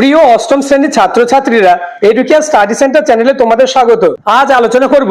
প্রিয় অষ্টম শ্রেণির ছাত্রছাত্রীরা এডুকেয়ার স্টাডি সেন্টার চ্যানেলে তোমাদের স্বাগত। আজ আলোচনা করব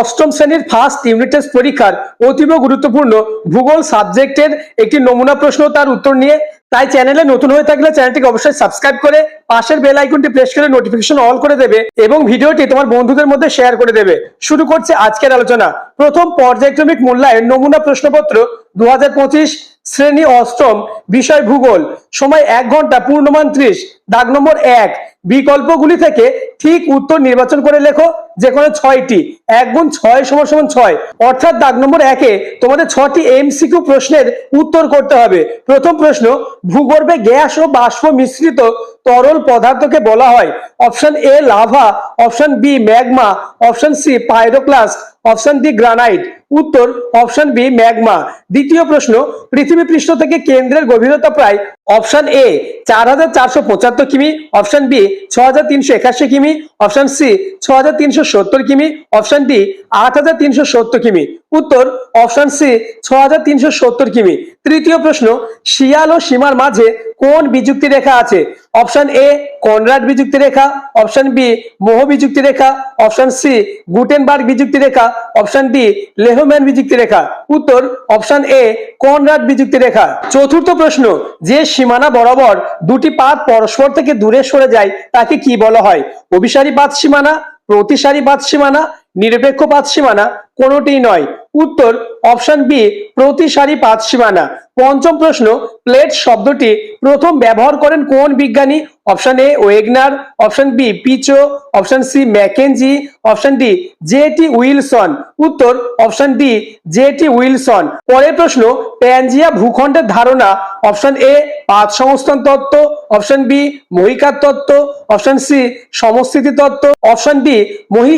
অষ্টম শ্রেণির ফার্স্ট ইউনিট টেস্ট পরীক্ষার অতীব গুরুত্বপূর্ণ ভূগোল সাবজেক্টের একটি নমুনা প্রশ্ন তার উত্তর নিয়ে। তাই চ্যানেলে নতুন হয়ে থাকলে চ্যানেলটিকে অবশ্যই সাবস্ক্রাইব করে পাশের বেল আইকনটি প্রেস করে নোটিফিকেশন অল করে দেবে এবং ভিডিওটি তোমার বন্ধুদের মধ্যে শেয়ার করে দেবে। শুরু করছে আজকের আলোচনা। প্রথম পর্যায়ক্রমিক মূল্যায়ন নমুনা প্রশ্নপত্র দু হাজার পঁচিশ শ্রেণি অষ্টম, বিষয় ভূগোল, সময় এক ঘণ্টা, পূর্ণমান ত্রিশ, দাগ নম্বর এক, বিকল্পগুলি থেকে ঠিক উত্তর নির্বাচন করে লেখো। যে কোনো ছয়টি, এক গুণ ছয় সমান সমান ছয়। অর্থাৎ দাগ নম্বর একে তোমাদের ছটি এমসিকিউ প্রশ্নের উত্তর করতে হবে। প্রথম প্রশ্ন, ভূগর্ভে গ্যাস ও বাষ্প মিশ্রিত তরল পদার্থকে বলা হয়। Option A, lava. Option B, magma. Option C pyroclast option D, granite. উত্তর, অপশন বি, ম্যাগমা। দ্বিতীয় প্রশ্ন, পৃথিবী পৃষ্ঠ থেকে কেন্দ্রের গভীরতা প্রায় অপশন এ, চার হাজার চারশো পঁচাত্তর কিমি। অপশন বি ছ হাজার তিনশো একাশি কিমি। অপশন সি ছ হাজার তিনশো কিমি অপশন ডি আট হাজার তিনশো সত্তর কিমি। উত্তর অপশন সি ছ হাজার তিনশো সত্তর কিমি। তৃতীয় প্রশ্ন, শিয়াল ও সীমার মাঝে কোন বিযুক্তি রেখা আছে? অপশন এ কনরাড বিযুক্তি রেখা অপশন বি মোহ বিযুক্তি রেখা অপশন সি গুটেনবার্গ বিযুক্তি রেখা অপশন ডি লেহম্যান বিযুক্তি রেখা উত্তর অপশন এ কনরাড বিযুক্তি রেখা চতুর্থ প্রশ্ন, যে সীমানা বরাবর দুটি পাত পরস্পর থেকে দূরে সরে যায়, তাকে কি বলা হয়? অভিসারী পাত সীমানা প্রতিসারী পাত সীমানা নিরপেক্ষ পাত সীমানা কোনোটি নয়। উত্তর অপশন বি প্রতিসারী পাত সীমানা। পঞ্চম প্রশ্ন প্লেট শব্দটি প্রথম ব্যবহার করেন কোন বিজ্ঞানী? Option A Wegener option B পিচো option C McKenzie option D J T Wilson. উত্তর option D J T Wilson. পরের প্রশ্ন, প্যানজিয়া ভূখণ্ডের ধারণা। অপশন এ পাত সংস্থান তত্ত্ব। অপশন বি মহিকার তত্ত্ব। অপশন সি সমস্থিতি তত্ত্ব। অপশন ডি মহি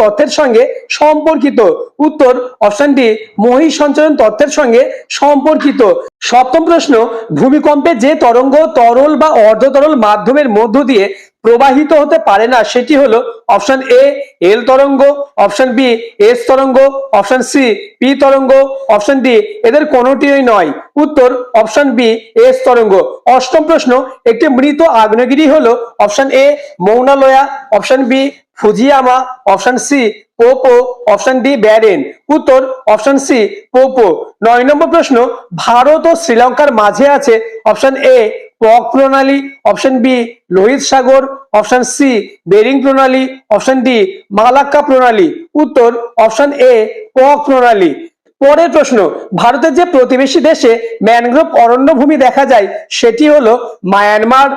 তত্ত্বের সঙ্গে সম্পর্কিত। উত্তর অপশন ডি মহি তত্ত্বের সঙ্গে সম্পর্কিত। সপ্তম প্রশ্ন, ভূমিকম্পে যে তরঙ্গ তরল বা অর্ধতরল মাধ্যমের মধ্য দিয়ে প্রবাহিত হতে পারে না, সেটি হলো অপশন এ এল তরঙ্গ, অপশন বি এস তরঙ্গ, অপশন সি পি তরঙ্গ, অপশন ডি এদের কোনোটিই নয়। উত্তর অপশন বি এস তরঙ্গ। অষ্টম প্রশ্ন, একটি মৃত আগ্নেয়গিরি হলো option A Mauna Loa, option B Fujiyama, option C Popo option D Barren উত্তর অপশন সি পোপো নয় নম্বর প্রশ্ন, ভারত ও শ্রীলঙ্কার মাঝে আছে অপশন এ পক প্রণালী অপশন বি লোহিত সাগর অপশন সি বেরিং প্রণালী অপশন ডি মালাক্কা প্রণালী। উত্তর অপশন এ পক প্রণালী। পরের প্রশ্ন, ভারতের যে প্রতিবেশী দেশে ম্যানগ্রোভ অরণ্যভূমি দেখা যায়, সেটি হলো Myanmar.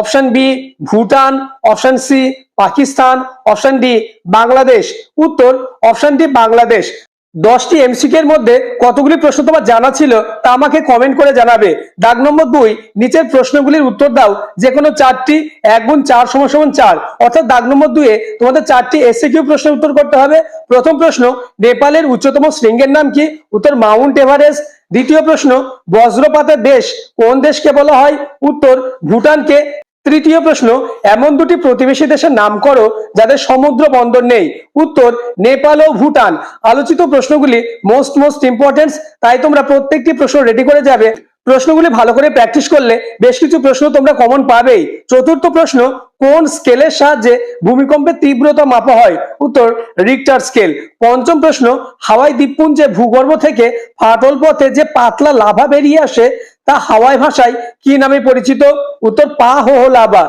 Option B Bhutan. Option C Pakistan option D Bangladesh. উত্তর অপশন ডি বাংলাদেশ। দশটি এমসিকে এর মধ্যে কতগুলি প্রশ্ন তোমার জানা ছিল তা আমাকে কমেন্ট করে জানাবে। দাগ নম্বর দুই, নিচের প্রশ্নগুলির উত্তর দাও। যে কোনো চারটি এক গুণ চার সমান সমান চার। অর্থাৎ দাগ নম্বর দুয়ে তোমাদের চারটি এসে কিউ প্রশ্নের উত্তর করতে হবে। প্রথম প্রশ্ন, নেপালের উচ্চতম শৃঙ্গের নাম কি? উত্তর, মাউন্ট এভারেস্ট। দ্বিতীয় প্রশ্ন, বজ্রপাতের দেশ কোন দেশকে বলা হয়? উত্তর, ভুটানকে। তৃতীয় প্রশ্ন, এমন দুটি প্রতিবেশী দেশের নাম করো যাদের সমুদ্র বন্দর নেই। উত্তর, নেপাল ও ভুটান। আলোচিত প্রশ্নগুলি মোস্ট মোস্ট ইম্পর্টেন্ট তাই তোমরা প্রত্যেকটি প্রশ্ন রেডি করে যাবে। প্রশ্নগুলি ভালো করে প্র্যাকটিস করলে বেশ কিছু প্রশ্ন তোমরা কমন পাবেই। চতুর্থ প্রশ্ন, কোন স্কেলের সাহায্যে ভূমিকম্পের তীব্রতা মাপা হয়? উত্তর রিক্টার স্কেল পঞ্চম প্রশ্ন, হাওয়াই দ্বীপপুঞ্জে ভূগর্ভ থেকে ফাটল পথে যে পাতলা লাভা বেরিয়ে আসে তা হাওয়াই ভাষায় কি নামে পরিচিত? উত্তর পা হো লাভা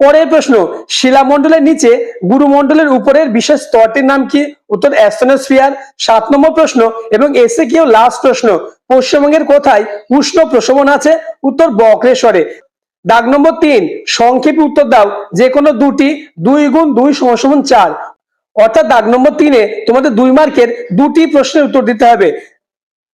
পরের প্রশ্ন শিলামণ্ডলের নিচে গুরুমণ্ডলের উপরের বিশেষ স্তরটির নাম কি? উত্তর অ্যাস্ট্রোনোস্ফিয়ার সাত নম্বর প্রশ্ন, এবং এসে কেউ লাস্ট প্রশ্ন, পশ্চিমবঙ্গের কোথায় উষ্ণ প্রশমন আছে? উত্তর, বক্রেশ্বরে। দাগ নম্বর তিন, সংক্ষেপে উত্তর দাও, যে কোনো দুটি দুই গুণ দুই সমান সমান চার। অর্থাৎ দাগ নম্বর তিনে তোমাদের দুই মার্কের দুটি প্রশ্নের উত্তর দিতে হবে।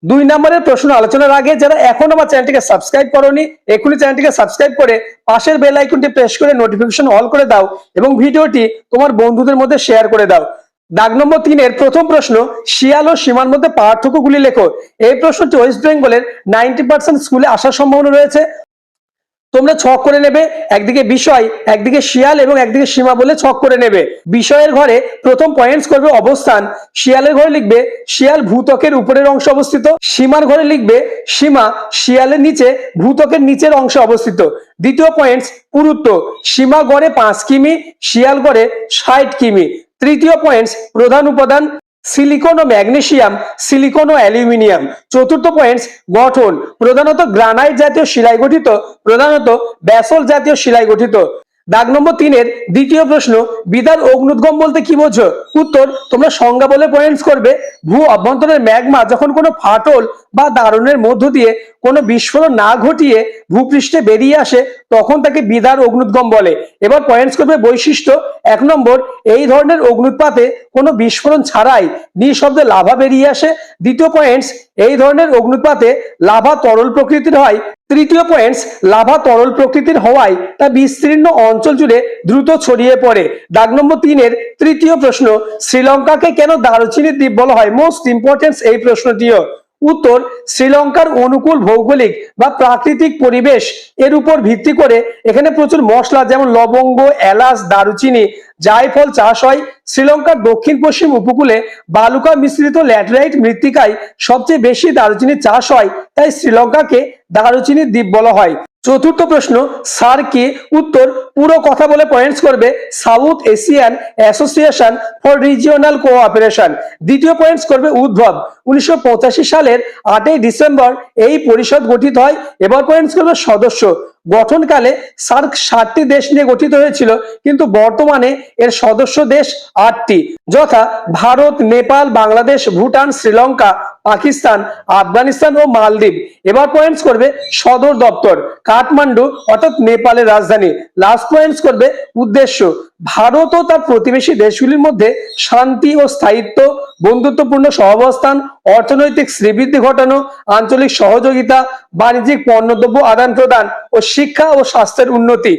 দুই নম্বরের প্রশ্ন আলোচনার আগে যারা এখন আমার চ্যানেলটিকে সাবস্ক্রাইব করনি, এখনই চ্যানেলটিকে সাবস্ক্রাইব করে পাশের বেল আইকনটি প্রেস করে নোটিফিকেশন অল করে দাও এবং ভিডিওটি তোমার বন্ধুদের মধ্যে শেয়ার করে দাও। দাগ নম্বর তিনের প্রথম প্রশ্ন, শিয়াল ও সীমার মধ্যে পার্থক্যগুলি লেখো। এই প্রশ্নটি ওয়েস্ট বেঙ্গলের নাইনটি পার্সেন্ট স্কুলে আসার সম্ভাবনা রয়েছে। তোমরা ছক করে নেবে, একদিকে বিষয়, একদিকে শিয়াল এবং একদিকে সীমা বলে ছক করে নেবে। বিষয়ের ঘরে প্রথম পয়েন্টস করবে অবস্থান, শিয়ালের ঘরে লিখবে শিয়াল ভূতকের উপরের অংশ অবস্থিত, সীমার ঘরে লিখবে সীমা, শিয়ালের নিচে ভূতকের নিচের অংশে অবস্থিত। দ্বিতীয় পয়েন্টস পুরুত্ব, সীমা গড়ে পাঁচ কিমি, শিয়াল গড়ে ষাট কিমি। তৃতীয় পয়েন্টস প্রধান উপাদান সিলিকন ও ম্যাগনেশিয়াম সিলিকন ও অ্যালুমিনিয়াম চতুর্থ পয়েন্টস গঠন। প্রধানত গ্রানাইট জাতীয় শিলায় গঠিত। প্রধানত ব্যাসল জাতীয় শিলায় গঠিত। দাগ নম্বর তিনের দ্বিতীয় প্রশ্ন বিদার অগ্নুদ্গম বলতে কি বোঝো? উত্তর, তোমরা সংজ্ঞা বলে পয়েন্টস করবে, ভূ অভ্যন্তরের ম্যাগমা যখন কোনো ফাটল বা দারুণের মধ্য দিয়ে কোনো বিস্ফোরণ না ঘটিয়ে ভূপৃষ্ঠে বেরিয়ে আসে, তখন তাকে বিদার অগ্নুদ্গম বলে। এবার পয়েন্টস করবে বৈশিষ্ট্য, এক নম্বর, এই ধরনের অগ্নুৎপাতে কোনো বিস্ফোরণ ছাড়াই নিঃশব্দে লাভা বেরিয়ে আসে। দ্বিতীয় পয়েন্টস এই ধরনের অগ্নুৎপাতে লাভা তরল প্রকৃতির হয় তৃতীয় পয়েন্টস লাভা তরল প্রকৃতির হওয়ায় তা বিস্তীর্ণ অঞ্চল জুড়ে দ্রুত ছড়িয়ে পড়ে। দাগ নম্বর তিনের তৃতীয় প্রশ্ন, শ্রীলঙ্কাকে কেন দারুচিনি দ্বীপ বলা হয় মোস্ট ইম্পর্টেন্স এই প্রশ্নটিও। উত্তর শ্রীলঙ্কার অনুকূল ভৌগোলিক বা প্রাকৃতিক পরিবেশ এর উপর ভিত্তি করে এখানে প্রচুর মশলা যেমন লবঙ্গ, এলাচ, দারুচিনি, জায়ফল চাষ হয়। শ্রীলঙ্কার দক্ষিণ পশ্চিম উপকূলে বালুকা মিশ্রিত ল্যাটেরাইট মৃত্তিকায় সবচেয়ে বেশি দারুচিনি চাষ হয়, তাই শ্রীলঙ্কাকে দারুচিনির দ্বীপ বলা হয়। চতুর্থ প্রশ্ন, সার কি? উত্তর পুরো কথা বলে পয়েন্টস করবে South Asian Association for Regional Cooperation দ্বিতীয় পয়েন্টস করবে উদ্ভব। উনিশশো পঁচাশি সালের আটই ডিসেম্বর এই পরিষদ গঠিত হয়। এবার পয়েন্টস করবে সদস্য। গঠনকালে সার্ক ষাটটি দেশ নিয়ে গঠিত হয়েছিল, কিন্তু বর্তমানে এর সদস্য দেশ আটটি। যথা ভারত, নেপাল, বাংলাদেশ, ভুটান, শ্রীলঙ্কা, পাকিস্তান, আফগানিস্তান ও মালদ্বীপ। এবার পয়েন্টস করবে সদর দপ্তর, কাঠমান্ডু, অর্থাৎ নেপালের রাজধানী। লাস্ট পয়েন্টস করবে উদ্দেশ্য। ভারত ও তার প্রতিবেশী দেশগুলির মধ্যে শান্তি ও স্থায়িত্ব, বন্ধুত্বপূর্ণ সহাবস্থান, অর্থনৈতিক শ্রীবৃদ্ধি ঘটানো, আঞ্চলিক সহযোগিতা, বাণিজ্যিক পণ্যদ্রব্য আদান প্রদান ও শিক্ষা ও স্বাস্থ্যের উন্নতি।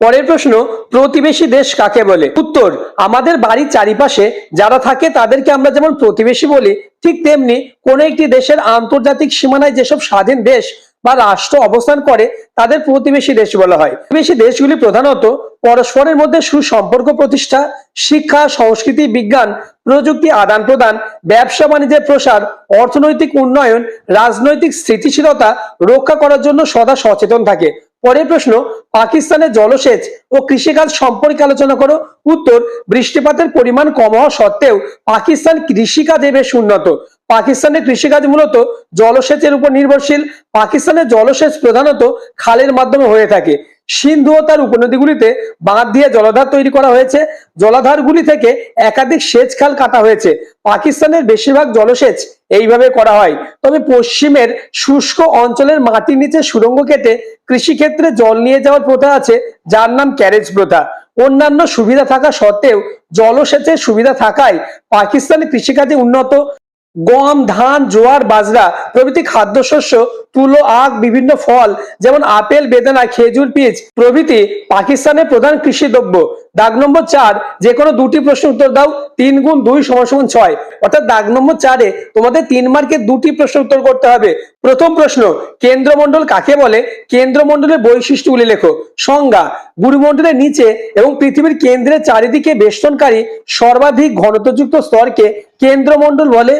পরের প্রশ্ন, প্রতিবেশী দেশ কাকে বলে? উত্তর, আমাদের বাড়ির চারিপাশে যারা থাকে তাদেরকে আমরা যেমন প্রতিবেশী বলি, ঠিক তেমনি কোন একটি দেশের আন্তর্জাতিক সীমানায় যেসব স্বাধীন দেশ বা রাষ্ট্র অবস্থান করে, তাদের প্রতিবেশী দেশ বলা হয়। প্রতিবেশী দেশগুলি প্রধানত পরস্পরের মধ্যে সুসম্পর্ক প্রতিষ্ঠা, শিক্ষা, সংস্কৃতি, বিজ্ঞান, প্রযুক্তি আদান প্রদান, ব্যবসা বাণিজ্যের প্রসার, অর্থনৈতিক উন্নয়ন, রাজনৈতিক স্থিতিশীলতা রক্ষা করার জন্য সদা সচেতন থাকে। পরের প্রশ্ন, পাকিস্তানের জলসেচ ও কৃষিকাজ সম্পর্কে আলোচনা করো। উত্তর, বৃষ্টিপাতের পরিমাণ কম হওয়া সত্ত্বেও পাকিস্তান কৃষিকাজে বেশ উন্নত। পাকিস্তানের কৃষিকাজ মূলত জলসেচের উপর নির্ভরশীল। পাকিস্তানের জলসেচ প্রধানত খালের মাধ্যমে হয়ে থাকে। সিন্ধু ও তার উপনদীগুলিতে বাঁধ দিয়ে জলাধার তৈরি করা হয়েছে। জলাধারগুলি থেকে একাধিক সেচ খাল কাটা হয়েছে। পাকিস্তানের বেশিরভাগ জলসেচ এইভাবে করা হয়। তবে পশ্চিমের শুষ্ক অঞ্চলের মাটির নিচে সুড়ঙ্গ কেটে কৃষিক্ষেত্রে জল নিয়ে যাওয়ার প্রথা আছে, যার নাম ক্যারেজ প্রথা। অন্যান্য সুবিধা থাকা সত্ত্বেও জলসেচের সুবিধা থাকায় পাকিস্তানি কৃষিকাজে উন্নত। গম, ধান, জোয়ার, বাজরা প্রভৃতি খাদ্যশস্য, তুলো, আখ, বিভিন্ন ফল যেমন আপেল, বেদানা, খেজুর পিচ প্রভৃতি পাকিস্তানের প্রধান কৃষি দ্রব্য দাগ নম্বর চার, যে কোনো দুটি প্রশ্ন উত্তর দাও, তিন গুণ দুই সমান সমান ছয়। অর্থাৎ দাগ নম্বর চারে তোমাদের তিন মার্কে দুটি প্রশ্ন উত্তর করতে হবে। প্রথম প্রশ্ন, কেন্দ্রমণ্ডল কাকে বলে? কেন্দ্রমণ্ডলের বৈশিষ্ট্যগুলি লেখো। সংজ্ঞা, গুরুমণ্ডলের নিচে এবং পৃথিবীর কেন্দ্রের চারিদিকে বেষ্টনকারী সর্বাধিক ঘনত্বযুক্ত স্তরকে কেন্দ্রমণ্ডল বলে।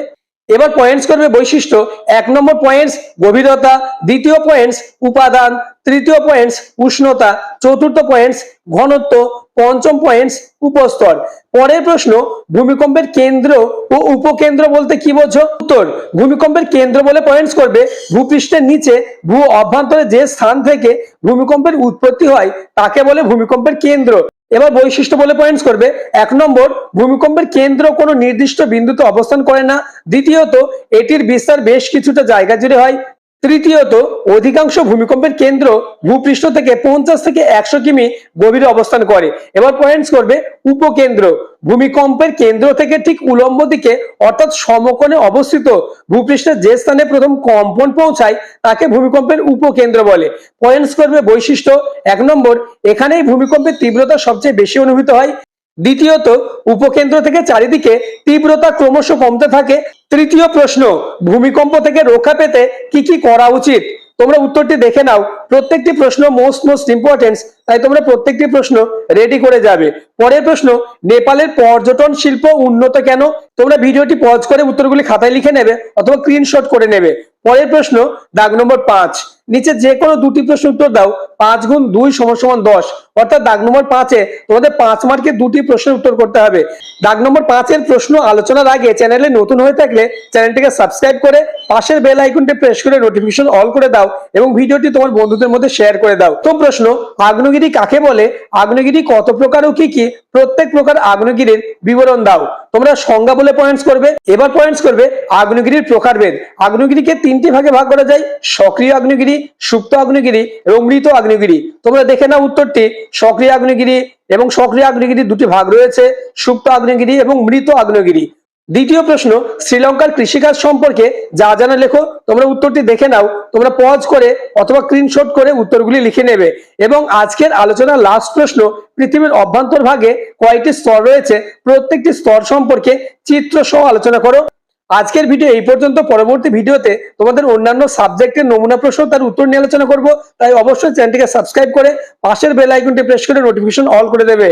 এবার পয়েন্টস করবে বৈশিষ্ট্য। এক নম্বর পয়েন্টস গভীরতা। দ্বিতীয় পয়েন্টস উপাদান। তৃতীয় পয়েন্টস উষ্ণতা। চতুর্থ পয়েন্টস ঘনত্ব। পঞ্চম পয়েন্টস উপস্তর। পরের প্রশ্ন, ভূমিকম্পের কেন্দ্র ও উপকেন্দ্র বলতে কি বোঝো? উত্তর, ভূমিকম্পের কেন্দ্র বলে পয়েন্টস করবে। ভূপৃষ্ঠের নিচে ভূ অভ্যন্তরে যে স্থান থেকে ভূমিকম্পের উৎপত্তি হয়, তাকে বলে ভূমিকম্পের কেন্দ্র। এবার বৈশিষ্ট্য বলে পয়েন্টস করবে। এক নম্বর, ভূমিকম্পের কেন্দ্র কোনো নির্দিষ্ট বিন্দুতে অবস্থান করে না। দ্বিতীয়ত, এটির বিস্তার বেশ কিছুটা জায়গা জুড়ে হয়। তৃতীয়ত, অধিকাংশ ভূমিকম্পের কেন্দ্র ভূপৃষ্ঠ থেকে পঞ্চাশ থেকে একশো কিমি গভীরে অবস্থান করে। এবার পয়েন্টস করবে উপকেন্দ্র। ভূমিকম্পের কেন্দ্র থেকে ঠিক উলম্ব দিকে, অর্থাৎ সমকোণে অবস্থিত ভূপৃষ্ঠের যে স্থানে প্রথম কম্পন পৌঁছায়, তাকে ভূমিকম্পের উপকেন্দ্র বলে। পয়েন্টস করবে বৈশিষ্ট্য, এক নম্বর, এখানেই ভূমিকম্পের তীব্রতা সবচেয়ে বেশি অনুভূত হয়। দ্বিতীয়ত, উপকেন্দ্র থেকে চারিদিকে তীব্রতা ক্রমশ কমতে থাকে। তৃতীয় প্রশ্ন, ভূমিকম্প থেকে রক্ষা পেতে কি কি করা উচিত? তোমরা উত্তরটি দেখে নাও। প্রত্যেকটি প্রশ্ন মোস্ট মোস্ট ইম্পর্টেন্স তাই তোমরা প্রত্যেকটি প্রশ্ন রেডি করে যাবে। পরের প্রশ্ন, নেপালের পর্যটন শিল্প উন্নত কেন? তোমরা ভিডিওটি পজ করে উত্তরগুলি খাতায় লিখে নেবে অথবা স্ক্রিনশট করে নেবে। পরের প্রশ্ন, দাগ নম্বর পাঁচ। নিচে যে কোনো দুটি প্রশ্ন উত্তর দাও, পাঁচ গুণ দুই সমান সমান দশ। অর্থাৎ দাগ নম্বর পাঁচে তোমাদের পাঁচ মার্কে দুটি প্রশ্নের উত্তর করতে হবে। দাগ নম্বর পাঁচের প্রশ্ন আলোচনার আগে চ্যানেলে নতুন হয়ে থাকলে চ্যানেলটিকে সাবস্ক্রাইব করে পাশের বেল আইকনটি প্রেস করে নোটিফিকেশন অল করে দাও এবং ভিডিওটি তোমার বন্ধুদের মধ্যে শেয়ার করে দাও। তো প্রশ্ন, আগ্নেয়গিরি কাকে বলে? আগ্নেয়গিরি কত প্রকার ও কি কি? প্রত্যেক প্রকার আগ্নেয়গিরির বিবরণ দাও। তোমরা সংজ্ঞা বলে পয়েন্টস করবে, এবার পয়েন্টস করবে আগ্নেয়গিরির প্রকারভেদ। আগ্নেয়গিরিকে তিনটি ভাগে ভাগ করা যায়, সক্রিয় আগ্নেয়গিরি, সুপ্ত আগ্নেয়গিরি, এবং মৃত আগ্নেয়গিরি। তোমরা দেখে নাও উত্তরটি, সক্রিয় আগ্নেয়গিরি এবং সক্রিয় আগ্নেয়গিরি দুটি ভাগ রয়েছে, সুপ্ত আগ্নেয়গিরি এবং মৃত আগ্নেয়গিরি। দ্বিতীয় প্রশ্ন, শ্রীলঙ্কার কৃষিকাজ সম্পর্কে যা জানা লেখো, তোমরা উত্তরটি দেখে নাও, তোমরা পজ করে অথবা স্ক্রিনশট করে উত্তরগুলি লিখে নেবে। এবং আজকের আলোচনার লাস্ট প্রশ্ন, পৃথিবীর অভ্যন্তর ভাগে কয়টি স্তর রয়েছে, প্রত্যেকটি স্তর সম্পর্কে চিত্র সহ আলোচনা করো। আজকের ভিডিও এই পর্যন্ত, পরবর্তী ভিডিওতে তোমাদের অন্যান্য সাবজেক্টের নমুনা প্রশ্ন তার উত্তর নিয়ে আলোচনা করব, তাই অবশ্যই চ্যানেলটিকে সাবস্ক্রাইব করে পাশের বেল আইকনটি প্রেস করে নোটিফিকেশন অল করে দেবে।